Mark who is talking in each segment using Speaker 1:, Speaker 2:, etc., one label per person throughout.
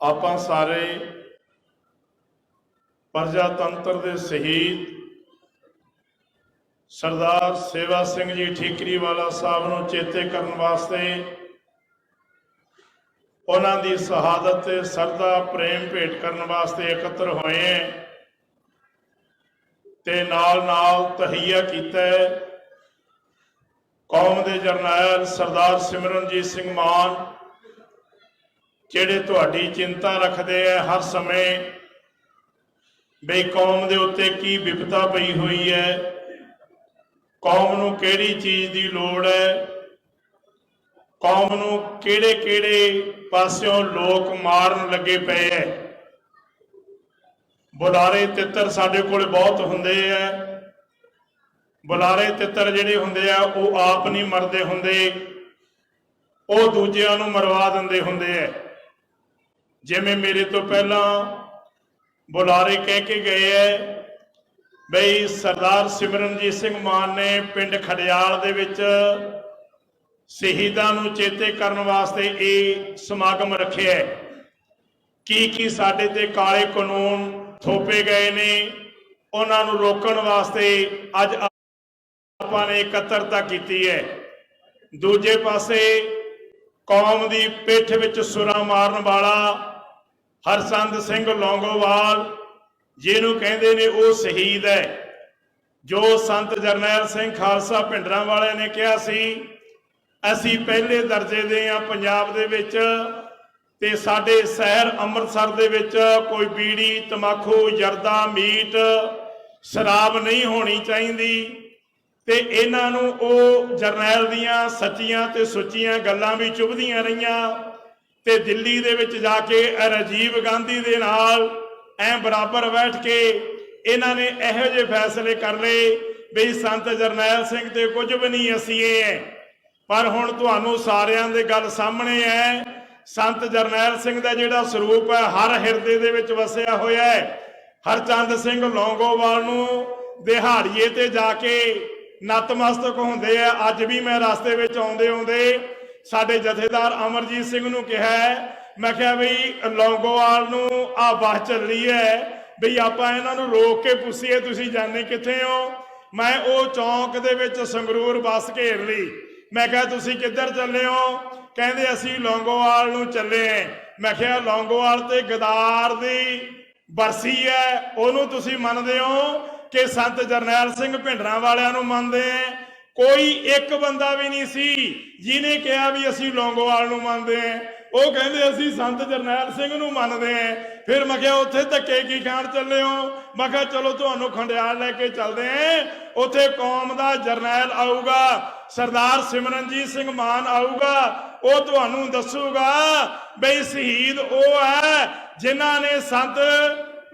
Speaker 1: ਆਪਾਂ ਸਾਰੇ ਪ੍ਰਜਾਤੰਤਰ ਦੇ ਸ਼ਹੀਦ ਸਰਦਾਰ ਸੇਵਾ ਸਿੰਘ ਜੀ ਠੀਕਰੀ ਵਾਲਾ ਸਾਹਿਬ ਨੂੰ ਚੇਤੇ ਕਰਨ ਵਾਸਤੇ ਉਹਨਾਂ ਦੀ ਸ਼ਹਾਦਤ ਤੇ ਸਰਦਾ ਪ੍ਰੇਮ ਭੇਟ ਕਰਨ ਵਾਸਤੇ ਇਕੱਤਰ ਹੋਏ ਤੇ ਨਾਲ ਨਾਲ ਤਹੀਆ ਕੀਤਾ ਹੈ। ਕੌਮ ਦੇ ਜਰਨੈਲ ਸਰਦਾਰ ਸਿਮਰਨਜੀਤ ਸਿੰਘ ਮਾਨ ਜਿਹੜੇ ਤੁਹਾਡੀ ਚਿੰਤਾ ਰੱਖਦੇ ਆ ਹਰ ਸਮੇਂ, ਬਈ ਕੌਮ ਦੇ ਉੱਤੇ ਕੀ ਵਿਪਤਾ ਪਈ ਹੋਈ ਹੈ, ਕੌਮ ਨੂੰ ਕਿਹੜੀ ਚੀਜ਼ ਦੀ ਲੋੜ ਹੈ, ਕੌਮ ਨੂੰ ਕਿਹੜੇ ਕਿਹੜੇ ਪਾਸਿਓਂ ਲੋਕ ਮਾਰਨ ਲੱਗੇ ਪਏ ਐ ਬੁਲਾਰੇ ਤਿੱਤਰ ਸਾਡੇ ਕੋਲ ਬਹੁਤ ਹੁੰਦੇ ਐ ਬੁਲਾਰੇ ਤਿੱਤਰ ਜਿਹੜੇ ਹੁੰਦੇ ਆ, ਉਹ ਆਪ ਨਹੀਂ ਮਰਦੇ ਹੁੰਦੇ, ਉਹ ਦੂਜਿਆਂ ਨੂੰ ਮਰਵਾ ਦਿੰਦੇ ਹੁੰਦੇ ਐ ਜਿਵੇਂ ਮੇਰੇ ਤੋਂ ਪਹਿਲਾਂ ਬੁਲਾਰੇ ਕਹਿ ਕੇ ਗਏ ਐ, ਬਈ ਸਰਦਾਰ ਸਿਮਰਨਜੀਤ ਸਿੰਘ ਮਾਨ ਨੇ ਪਿੰਡ ਖੜਿਆਲ ਦੇ ਵਿੱਚ ਸ਼ਹੀਦਾਂ ਨੂੰ ਚੇਤੇ ਕਰਨ ਵਾਸਤੇ ਇਹ ਸਮਾਗਮ ਰੱਖਿਆ ਹੈ ਕੀ ਕੀ ਸਾਡੇ ਤੇ ਕਾਲੇ ਕਾਨੂੰਨ ਥੋਪੇ ਗਏ ਨੇ, ਉਹਨਾਂ ਨੂੰ ਰੋਕਣ ਵਾਸਤੇ ਅੱਜ ਆਪਾਂ ਨੇ ਇਕੱਤਰਤਾ ਕੀਤੀ ਹੈ ਦੂਜੇ ਪਾਸੇ ਕੌਮ ਦੀ ਪਿੱਠ ਵਿੱਚ ਸੁਰਾ ਮਾਰਨ ਵਾਲਾ ਹਰਸੰਦ ਸਿੰਘ ਲੌਂਗੋਵਾਲ, ਜਿਹਨੂੰ ਕਹਿੰਦੇ ਨੇ ਉਹ ਸ਼ਹੀਦ ਹੈ। ਜੋ ਸੰਤ ਜਰਨੈਲ ਸਿੰਘ ਖਾਲਸਾ ਭਿੰਡਰਾਂ ਵਾਲਿਆਂ ਨੇ ਕਿਹਾ ਸੀ, ਅਸੀਂ ਪਹਿਲੇ ਦਰਜੇ ਦੇ ਆ ਪੰਜਾਬ ਦੇ ਵਿੱਚ ਤੇ ਸਾਡੇ ਸ਼ਹਿਰ ਅੰਮ੍ਰਿਤਸਰ ਦੇ ਵਿੱਚ ਕੋਈ ਬੀੜੀ ਤਮਾਕੂ ਜਰਦਾ, ਮੀਟ, ਸ਼ਰਾਬ ਨਹੀਂ ਹੋਣੀ ਚਾਹੀਦੀ। ਤੇ ਇਹਨਾਂ ਨੂੰ ਉਹ ਜਰਨੈਲ ਦੀਆਂ ਸੱਚੀਆਂ ਤੇ ਸੁੱਚੀਆਂ ਗੱਲਾਂ ਵੀ ਚੁਭਦੀਆਂ ਰਹੀਆਂ ਤੇ ਦਿੱਲੀ ਦੇ ਵਿੱਚ ਜਾ ਕੇ ਰਾਜੀਵ ਗਾਂਧੀ ਦੇ ਨਾਲ ਐ ਬਰਾਬਰ ਬੈਠ ਕੇ ਇਹਨਾਂ ਨੇ ਇਹੋ ਜਿਹੇ ਫੈਸਲੇ ਕਰ ਲਏ ਵੀ ਸੰਤ ਜਰਨੈਲ ਸਿੰਘ ਤੇ ਕੁਝ ਵੀ ਨਹੀਂ ਅਸੀਂ ਇਹ ਹੈ ਪਰ ਹੁਣ ਤੁਹਾਨੂੰ ਸਾਰਿਆਂ ਦੇ ਗੱਲ ਸਾਹਮਣੇ ਹੈ ਸੰਤ ਜਰਨੈਲ ਸਿੰਘ ਦਾ ਜਿਹੜਾ ਸਰੂਪ ਹੈ, ਹਰ ਹਿਰਦੇ ਦੇ ਵਿੱਚ ਵਸਿਆ ਹੋਇਆ ਹੈ। ਹਰਚੰਦ ਸਿੰਘ ਲੌਂਗੋਵਾਲ ਨੂੰ ਦਿਹਾੜੀਏ ਤੇ ਜਾ ਕੇ ਨਤਮਸਤਕ ਹੁੰਦੇ ਆ। ਅੱਜ ਵੀ ਮੈਂ ਰਸਤੇ ਵਿੱਚ ਆਉਂਦੇ ਆਉਂਦੇ ਸਾਡੇ ਜਥੇਦਾਰ ਅਮਰਜੀਤ ਸਿੰਘ ਨੂੰ ਕਿਹਾ ਹੈ, ਮੈਂ ਕਿਹਾ ਬਈ ਲੌਂਗੋਵਾਲ ਨੂੰ ਆ ਬੱਸ ਚੱਲ ਰਹੀ ਹੈ। ਬਈ ਆਪਾਂ ਇਹਨਾਂ ਨੂੰ ਰੋਕ ਕੇ ਪੁੱਛੀਏ ਤੁਸੀਂ ਜਾਣੇ ਕਿੱਥੇ ਹੋ? ਮੈਂ ਉਹ ਚੌਂਕ ਦੇ ਵਿੱਚ ਸੰਗਰੂਰ ਬੱਸ ਘੇਰ ਲਈ। ਮੈਂ ਕਿਹਾ ਤੁਸੀਂ ਕਿੱਧਰ ਚੱਲੇ ਹੋ? ਕਹਿੰਦੇ ਅਸੀਂ ਲੌਂਗੋਵਾਲ ਨੂੰ ਚੱਲੇ ਆਂ। ਮੈਂ ਕਿਹਾ ਲੌਂਗੋਵਾਲ ਤੇ ਗਦਾਰ ਦੀ ਬਰਸੀ ਹੈ। ਉਹਨੂੰ ਤੁਸੀਂ ਮੰਨਦੇ ਹੋ? ਕਿ ਸੰਤ ਜਰਨੈਲ ਸਿੰਘ ਭਿੰਡਰਾਂ ਵਾਲਿਆਂ ਨੂੰ ਮੰਨਦੇ ਆ। ਕੋਈ ਇੱਕ ਬੰਦਾ ਵੀ ਨਹੀਂ ਸੀ ਜਿਹਨੇ ਕਿਹਾ ਵੀ ਅਸੀਂ ਲੌਂਗੋਵਾਲ ਨੂੰ ਮੰਨਦੇ ਆ। ਉਹ ਕਹਿੰਦੇ ਅਸੀਂ ਸੰਤ ਜਰਨੈਲ ਸਿੰਘ ਨੂੰ ਮੰਨਦੇ ਆ। ਫਿਰ ਮੈਂ ਕਿਹਾ, ਉੱਥੇ ਧੱਕੇ ਕੀ ਖਾਣ ਚੱਲੇ ਹੋ? ਮੈਂ ਕਿਹਾ, ਚਲੋ ਤੁਹਾਨੂੰ ਖੰਡਿਆਲ ਲੈ ਕੇ ਚੱਲਦੇ ਆ। ਉੱਥੇ ਕੌਮ ਦਾ ਜਰਨੈਲ ਆਊਗਾ, ਸਰਦਾਰ ਸਿਮਰਨਜੀਤ ਸਿੰਘ ਮਾਨ ਆਊਗਾ, ਉਹ ਤੁਹਾਨੂੰ ਦੱਸੂਗਾ ਬਈ ਸ਼ਹੀਦ ਉਹ ਹੈ ਜਿਨ੍ਹਾਂ ਨੇ ਸੰਤ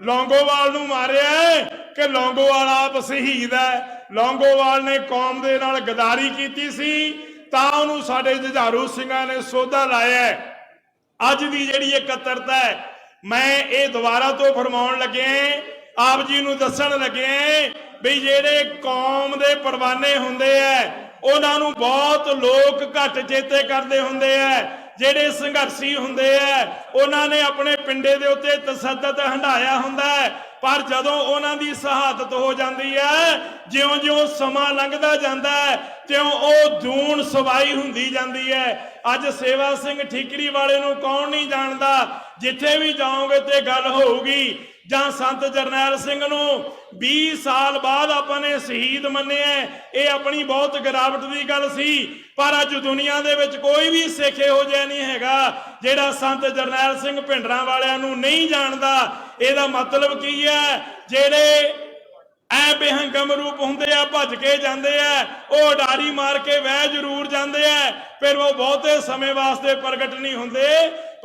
Speaker 1: ਲੌਂਗੋਵਾਲ ਨੂੰ ਮਾਰਿਆ ਕਿ ਲੌਂਗੋਵਾਲ ਆਪ ਸ਼ਹੀਦ ਹੈ। ਲੌਂਗੋਵਾਲ ਨੇ ਕੌਮ ਦੇ ਨਾਲ ਗਦਾਰੀ ਕੀਤੀ ਸੀ, ਤਾਂ ਉਹਨੂੰ ਸਾਡੇ ਜੁਝਾਰੂ ਸਿੰਘਾਂ ਨੇ ਸੋਧਾ ਲਾਇਆ ਅੱਜ ਦੀ ਜਿਹੜੀ ਇਕੱਤਰਤਾ ਹੈ, ਮੈਂ ਇਹ ਦੁਬਾਰਾ ਤੋਂ ਫਰਮਾਉਣ ਲੱਗੇ ਆਪ ਜੀ ਨੂੰ ਦੱਸਣ ਲੱਗਿਆ ਵੀ ਜਿਹੜੇ ਕੌਮ ਦੇ ਪਰਵਾਨੇ ਹੁੰਦੇ ਐ ਉਹਨਾਂ ਨੂੰ ਬਹੁਤ ਲੋਕ ਘੱਟ ਚੇਤੇ ਕਰਦੇ ਹੁੰਦੇ ਐ ਜਿਹੜੇ ਸੰਘਰਸ਼ੀ ਹੁੰਦੇ ਐ ਉਹਨਾਂ ਨੇ ਆਪਣੇ ਪਿੰਡੇ ਦੇ ਉੱਤੇ ਤਸੱਦਦ ਹੰਡਾਇਆ ਹੁੰਦਾ ਹੈ। ਪਰ ਜਦੋਂ ਉਹਨਾਂ ਦੀ ਸ਼ਹਾਦਤ ਹੋ ਜਾਂਦੀ ਹੈ, ਜਿਉਂ-ਜਿਉਂ ਸਮਾਂ ਲੰਘਦਾ ਜਾਂਦਾ ਹੈ, ਤਿਉਂ ਉਹ ਦੂਣ ਸਵਾਈ ਹੁੰਦੀ ਜਾਂਦੀ ਹੈ। ਅੱਜ ਸੇਵਾ ਸਿੰਘ ਠੀਕਰੀ ਵਾਲੇ ਨੂੰ ਕੌਣ ਨਹੀਂ ਜਾਣਦਾ? ਜਿੱਥੇ ਵੀ ਜਾਓਗੇ ਤੇ ਗੱਲ ਹੋਊਗੀ। ਜਾਂ ਸੰਤ ਜਰਨੈਲ ਸਿੰਘ ਨੂੰ 20 ਸਾਲ ਬਾਅਦ ਆਪਾਂ ਨੇ ਸ਼ਹੀਦ ਮੰਨਿਆ ਇਹ ਆਪਣੀ ਬਹੁਤ ਗਿਰਾਵਟ ਦੀ ਗੱਲ ਸੀ, ਪਰ ਅੱਜ ਦੁਨੀਆ ਦੇ ਵਿੱਚ ਕੋਈ ਵੀ ਸਿੱਖ ਇਹੋ ਜਿਹਾ ਨਹੀਂ ਹੈਗਾ, ਜਿਹੜਾ ਸੰਤ ਜਰਨੈਲ ਸਿੰਘ ਭਿੰਡਰਾਂ ਵਾਲਿਆਂ ਨੂੰ ਨਹੀਂ ਜਾਣਦਾ। ਇਹਦਾ ਮਤਲਬ ਕੀ ਹੈ? ਜਿਹੜੇ ਐ ਬੇਹੰਗਮ ਰੂਪ ਹੁੰਦੇ ਆ, ਭੱਜ ਕੇ ਜਾਂਦੇ ਆ, ਉਹ ਡਾਰੀ ਮਾਰ ਕੇ ਵਹਿ ਜ਼ਰੂਰ ਜਾਂਦੇ ਆ, ਫਿਰ ਉਹ ਬਹੁਤੇ ਸਮੇਂ ਵਾਸਤੇ ਪ੍ਰਗਟ ਨਹੀਂ ਹੁੰਦੇ।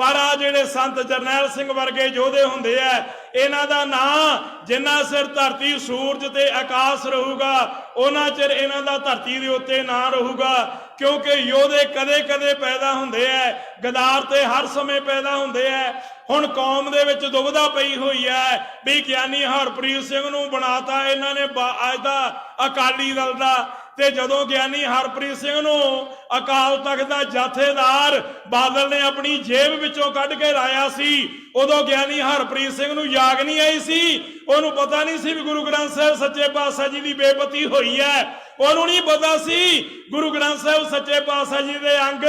Speaker 1: ਪਰ ਆ ਜਿਹੜੇ ਸੰਤ ਜਰਨੈਲ ਸਿੰਘ ਵਰਗੇ ਯੋਧੇ ਹੁੰਦੇ ਆ, ਇਹਨਾਂ ਦਾ ਨਾਂ ਜਿੰਨਾ ਸਿਰ ਧਰਤੀ ਸੂਰਜ ਤੇ ਆਕਾਸ਼ ਰਹੂਗਾ, ਉਹਨਾਂ ਚਿਰ ਇਹਨਾਂ ਦਾ ਧਰਤੀ ਦੇ ਉੱਤੇ ਨਾਂ ਰਹੂਗਾ। ਕਿਉਂਕਿ ਯੋਧੇ ਕਦੇ-ਕਦੇ ਪੈਦਾ ਹੁੰਦੇ ਐ ਗਦਾਰ ਤੇ ਹਰ ਸਮੇਂ ਪੈਦਾ ਹੁੰਦੇ ਐ ਹੁਣ ਕੌਮ ਦੇ ਵਿੱਚ ਦੁਬਿਧਾ ਪਈ ਹੋਈ ਐ ਵੀ ਗਿਆਨੀ ਹਰਪ੍ਰੀਤ ਸਿੰਘ ਨੂੰ ਬਣਾਤਾ ਇਹਨਾਂ ਨੇ, ਬਾ- ਅੱਜ ਦਾ ਅਕਾਲੀ ਦਲ ਦਾ। ਤੇ ਜਦੋਂ ਗਿਆਨੀ ਹਰਪ੍ਰੀਤ ਸਿੰਘ ਨੂੰ ਅਕਾਲ ਤਖਤ ਦਾ ਜਥੇਦਾਰ ਬਾਦਲ ਨੇ ਆਪਣੀ ਜੇਬ ਵਿੱਚੋਂ ਕੱਢ ਕੇ ਲਾਇਆ ਸੀ, ਉਦੋਂ ਗਿਆਨੀ ਹਰਪ੍ਰੀਤ ਸਿੰਘ ਨੂੰ ਯਾਗ ਨਹੀਂ ਆਈ ਸੀ। ਉਹਨੂੰ ਪਤਾ ਨਹੀਂ ਸੀ ਵੀ ਗੁਰੂ ਗ੍ਰੰਥ ਸਾਹਿਬ ਸੱਚੇ ਪਾਤਸ਼ਾਹ ਜੀ ਦੀ ਬੇਪਤੀ ਹੋਈ ਹੈ। ਉਹਨੂੰ ਨਹੀਂ ਪਤਾ ਸੀ। ਗੁਰੂ ਗ੍ਰੰਥ ਸਾਹਿਬ ਸੱਚੇ ਪਾਤਸ਼ਾਹ ਜੀ ਦੇ ਅੰਗ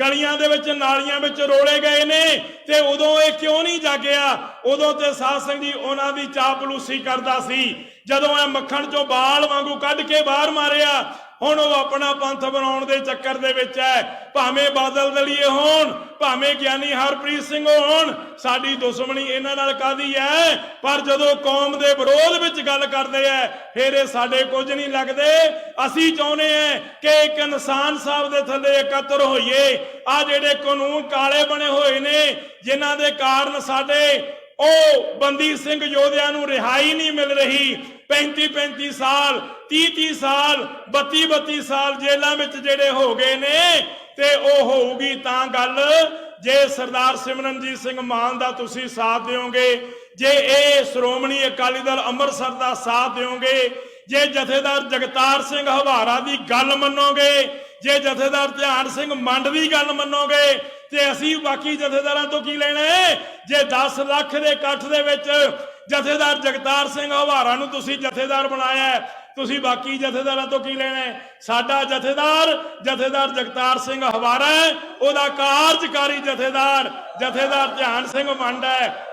Speaker 1: ਗਲੀਆਂ ਦੇ ਵਿੱਚ, ਨਾਲੀਆਂ ਵਿੱਚ ਰੋਲੇ ਗਏ ਨੇ ਤੇ ਉਦੋਂ ਇਹ ਕਿਉਂ ਨਹੀਂ ਜਾਗਿਆ? ਉਦੋਂ ਤੇ ਸਾਧ ਸੰਗ ਜੀ ਉਹਨਾਂ ਦੀ ਚਾਪਲੂਸੀ ਕਰਦਾ ਸੀ। ਜਦੋਂ ਇਹ ਮੱਖਣ ਚੋਂ ਬਾਲ ਵਾਂਗੂ ਕੱਢ ਕੇ ਬਾਹਰ ਮਾਰਿਆ ਹੁਣ ਉਹ ਆਪਣਾ ਪੰਥ ਬਣਾਉਣ ਦੇ ਚੱਕਰ ਦੇ ਵਿੱਚ ਹੈ। ਭਾਵੇਂ ਬਾਦਲ ਦਲੀਏ ਹੋਣ, ਭਾਵੇਂ ਗਿਆਨੀ ਹਰਪ੍ਰੀਤ ਸਿੰਘ ਹੋਣ, ਸਾਡੀ ਦੁਸ਼ਮਣੀ ਇਹਨਾਂ ਨਾਲ ਕਾਦੀ ਹੈ? ਪਰ ਜਦੋਂ ਕੌਮ ਦੇ ਵਿਰੋਧ ਵਿੱਚ ਗੱਲ ਕਰਦੇ ਐ ਫਿਰ ਇਹ ਸਾਡੇ ਕੁਝ ਨਹੀਂ ਲੱਗਦੇ। ਅਸੀਂ ਚਾਹੁੰਦੇ ਐ ਕਿ ਇੱਕ ਇਨਸਾਨ ਸਾਹਿਬ ਦੇ ਥੱਲੇ ਇਕੱਤਰ ਹੋਈਏ। ਆ ਜਿਹੜੇ ਕਾਨੂੰਨ ਕਾਲੇ ਬਣੇ ਹੋਏ ਨੇ, ਜਿਨ੍ਹਾਂ ਦੇ ਕਾਰਨ ਸਾਡੇ ਉਹ ਬੰਦੀ ਸਿੰਘ ਯੋਧਿਆਂ ਨੂੰ ਰਿਹਾਈ ਨਹੀਂ ਮਿਲ ਰਹੀ 35 35 ਸਾਲ 30 30 ਸਾਲ 32 32 ਸਾਲ ਜੇਲ੍ਹਾਂ ਵਿੱਚ ਜਿਹੜੇ ਹੋ ਗਏ ਨੇ, ਤੇ ਉਹ ਹੋਊਗੀ ਤਾਂ ਗੱਲ ਜੇ ਸਰਦਾਰ ਸਿਮਰਨਜੀਤ ਸਿੰਘ ਮਾਨ ਦਾ ਤੁਸੀਂ ਸਾਥ ਦਿਓਗੇ, ਜੇ ਇਹ ਸ਼੍ਰੋਮਣੀ ਅਕਾਲੀ ਦਲ ਅੰਮ੍ਰਿਤਸਰ ਦਾ ਸਾਥ ਦਿਓਗੇ ਜੇ ਜਥੇਦਾਰ ਜਗਤਾਰ ਸਿੰਘ ਹਵਾਰਾ ਦੀ ਗੱਲ ਮੰਨੋਗੇ, ਜੇ ਜਥੇਦਾਰ ਧਿਆਨ ਸਿੰਘ ਮੰਡ ਦੀ ਗੱਲ ਮੰਨੋਗੇ, ਤੇ ਅਸੀਂ ਬਾਕੀ ਜਥੇਦਾਰਾਂ ਤੋਂ ਕੀ ਲੈਣਾ ਜੇ 10 ਲੱਖ ਦੇ ਇਕੱਠ ਦੇ ਵਿੱਚ ਜਥੇਦਾਰ ਜਗਤਾਰ ਸਿੰਘ ਹਵਾਰਾ ਨੂੰ ਤੁਸੀਂ ਜਥੇਦਾਰ ਬਣਾਇਆ ਤੁਸੀਂ ਬਾਕੀ ਜਥੇਦਾਰਾਂ ਤੋਂ ਕੀ ਲੈਣਾ ਸਾਡਾ ਜਥੇਦਾਰ ਜਥੇਦਾਰ ਜਗਤਾਰ ਸਿੰਘ ਹਵਾਰਾ ਉਹਦਾ ਕਾਰਜਕਾਰੀ ਜਥੇਦਾਰ ਜਥੇਦਾਰ ਧਿਆਨ ਸਿੰਘ ਮੰਡ ਹੈ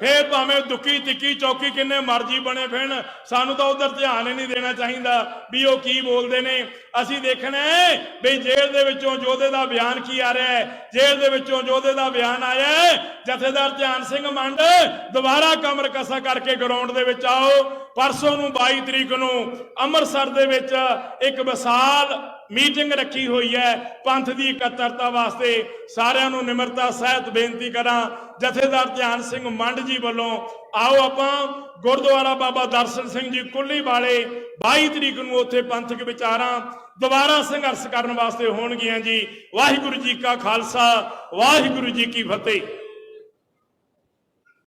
Speaker 1: ਫੇਰ ਭਾਵੇਂ ਦੁੱਕੀ ਤਿੱਕੀ ਚੌਕੀ ਕਿੰਨੇ ਮਰਜ਼ੀ ਬਣੇ ਫਿਰਨ, ਸਾਨੂੰ ਤਾਂ ਉਧਰ ਧਿਆਨ ਹੀ ਨਹੀਂ ਦੇਣਾ ਚਾਹੀਦਾ ਵੀ ਉਹ ਕੀ ਬੋਲਦੇ ਨੇ। ਅਸੀਂ ਦੇਖਣਾ ਹੈ ਵੀ ਜੇਲ੍ਹ ਦੇ ਵਿੱਚੋਂ ਯੋਧੇ ਦਾ ਬਿਆਨ ਕੀ ਆ ਰਿਹਾ ਹੈ। ਜੇਲ੍ਹ ਦੇ ਵਿੱਚੋਂ ਯੋਧੇ ਦਾ ਬਿਆਨ ਆਇਆ ਹੈ। ਜਥੇਦਾਰ ਧਿਆਨ ਸਿੰਘ ਮੰਡ, ਦੁਬਾਰਾ ਕਮਰ ਕਸਾ ਕਰਕੇ ਗਰਾਊਂਡ ਦੇ ਵਿੱਚ ਆਓ। ਪਰਸੋਂ ਨੂੰ 22 ਤਰੀਕ ਨੂੰ ਅੰਮ੍ਰਿਤਸਰ ਦੇ ਵਿੱਚ ਇੱਕ ਵਿਸ਼ਾਲ ਮੀਟਿੰਗ ਰੱਖੀ ਹੋਈ ਹੈ ਪੰਥ ਦੀ ਇਕੱਤਰਤਾ ਵਾਸਤੇ। ਸਾਰਿਆਂ ਨੂੰ ਨਿਮਰਤਾ ਸਹਿਤ ਬੇਨਤੀ ਕਰਾਂ। ਜਥੇਦਾਰ ਧਿਆਨ ਸਿੰਘ ਮੰਡ ਜੀ ਵੱਲੋਂ ਆਓ ਆਪਾਂ। ਗੁਰਦੁਆਰਾ ਬਾਬਾ ਦਰਸ਼ਨ ਸਿੰਘ ਜੀ ਕੁੱਲੀ ਵਾਲੇ 22 ਤਰੀਕ ਨੂੰ ਉੱਥੇ ਪੰਥਕ ਵਿਚਾਰਾਂ ਦੁਬਾਰਾ ਸੰਘਰਸ਼ ਕਰਨ ਵਾਸਤੇ ਹੋਣਗੀਆਂ ਜੀ। ਵਾਹਿਗੁਰੂ ਜੀ ਕਾ ਖਾਲਸਾ, ਵਾਹਿਗੁਰੂ ਜੀ ਕੀ ਫਤਿਹ।